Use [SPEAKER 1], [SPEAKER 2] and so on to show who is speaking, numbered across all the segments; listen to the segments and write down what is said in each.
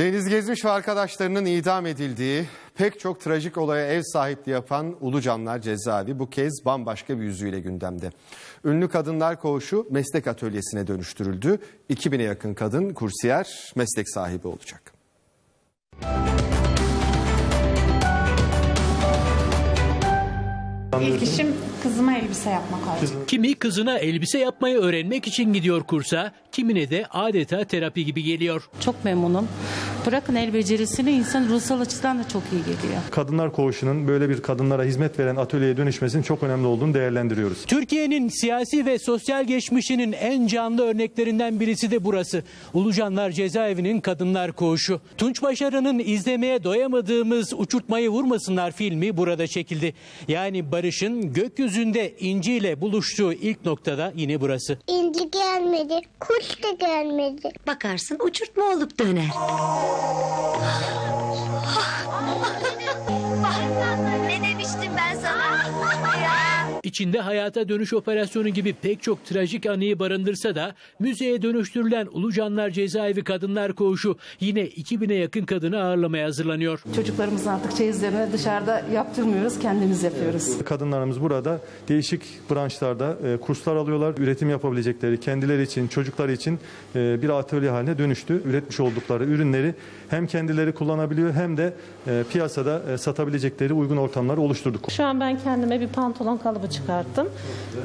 [SPEAKER 1] Deniz Gezmiş ve arkadaşlarının idam edildiği pek çok trajik olaya ev sahipliği yapan Ulucanlar cezaevi bu kez bambaşka bir yüzüyle gündemde. Ünlü Kadınlar Koğuşu meslek atölyesine dönüştürüldü. 2000'e yakın kadın kursiyer meslek sahibi olacak.
[SPEAKER 2] İlk işim kızıma elbise yapmak oldu.
[SPEAKER 3] Kimi kızına elbise yapmayı öğrenmek için gidiyor kursa, kimine de adeta terapi gibi geliyor.
[SPEAKER 4] Çok memnunum. Bırakın el becerisini insan ruhsal açıdan da çok iyi geliyor.
[SPEAKER 5] Kadınlar Koğuşu'nun böyle bir kadınlara hizmet veren atölyeye dönüşmesinin çok önemli olduğunu değerlendiriyoruz.
[SPEAKER 3] Türkiye'nin siyasi ve sosyal geçmişinin en canlı örneklerinden birisi de burası. Ulucanlar Cezaevi'nin Kadınlar Koğuşu. Tunç Başarı'nın izlemeye doyamadığımız Uçurtmayı Vurmasınlar filmi burada çekildi. Yani Barış'ın gökyüzünde İnci ile buluştuğu ilk noktada yine burası.
[SPEAKER 6] İnci gelmedi, kuş da gelmedi.
[SPEAKER 7] Bakarsın uçurtma olup döner.
[SPEAKER 6] Ne
[SPEAKER 3] İçinde hayata dönüş operasyonu gibi pek çok trajik anıyı barındırsa da müzeye dönüştürülen Ulucanlar Cezaevi Kadınlar Koğuşu yine 2000'e yakın kadını ağırlamaya hazırlanıyor.
[SPEAKER 4] Çocuklarımızın artık çeyizlerini dışarıda yaptırmıyoruz, kendimiz yapıyoruz.
[SPEAKER 5] Kadınlarımız burada değişik branşlarda e, kurslar alıyorlar. Üretim yapabilecekleri, kendileri için, çocukları için e, bir atölye haline dönüştü. Üretmiş oldukları ürünleri hem kendileri kullanabiliyor hem de e, piyasada satabilecekleri uygun ortamları oluşturduk.
[SPEAKER 8] Şu an ben kendime bir pantolon kalıbı çıkarttım.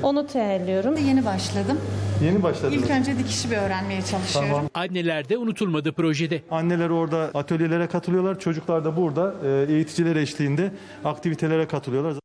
[SPEAKER 8] Onu teyelliyorum.
[SPEAKER 2] Yeni başladım.
[SPEAKER 5] Yeni başladınız.
[SPEAKER 2] İlk önce dikişi bir öğrenmeye çalışıyorum.
[SPEAKER 5] Tamam.
[SPEAKER 3] Anneler de unutulmadı projede.
[SPEAKER 5] Anneler orada atölyelere katılıyorlar. Çocuklar da burada e, eğiticiler eşliğinde aktivitelere katılıyorlar.